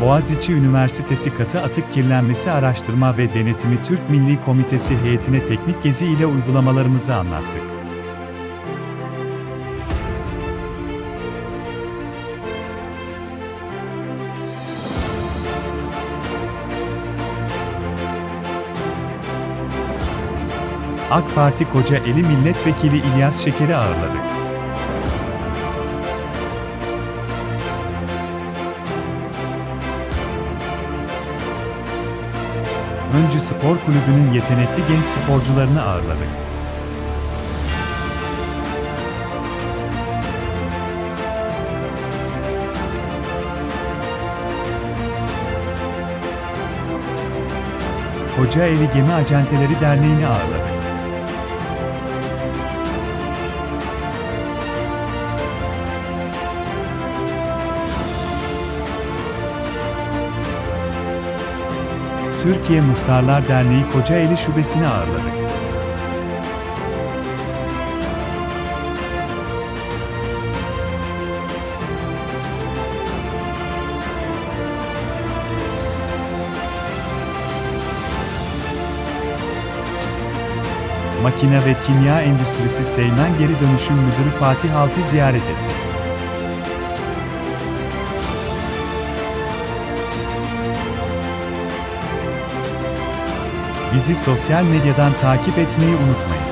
Boğaziçi Üniversitesi Katı Atık Kirlenmesi Araştırma ve Denetimi Türk Milli Komitesi heyetine teknik gezi ile uygulamalarımızı anlattık. AK Parti Kocaeli Milletvekili İlyas Şeker'i ağırladık. Öncü Spor Kulübü'nün yetenekli genç sporcularını ağırladık. Kocaeli Gemi Acenteleri Derneği'ni ağırladık. Türkiye Muhtarlar Derneği Kocaeli Şubesini ağırladık. Makine ve Kimya Endüstrisi Seymen Geri Dönüşüm Müdürü Fatih Alp'i ziyaret etti. Bizi sosyal medyadan takip etmeyi unutmayın.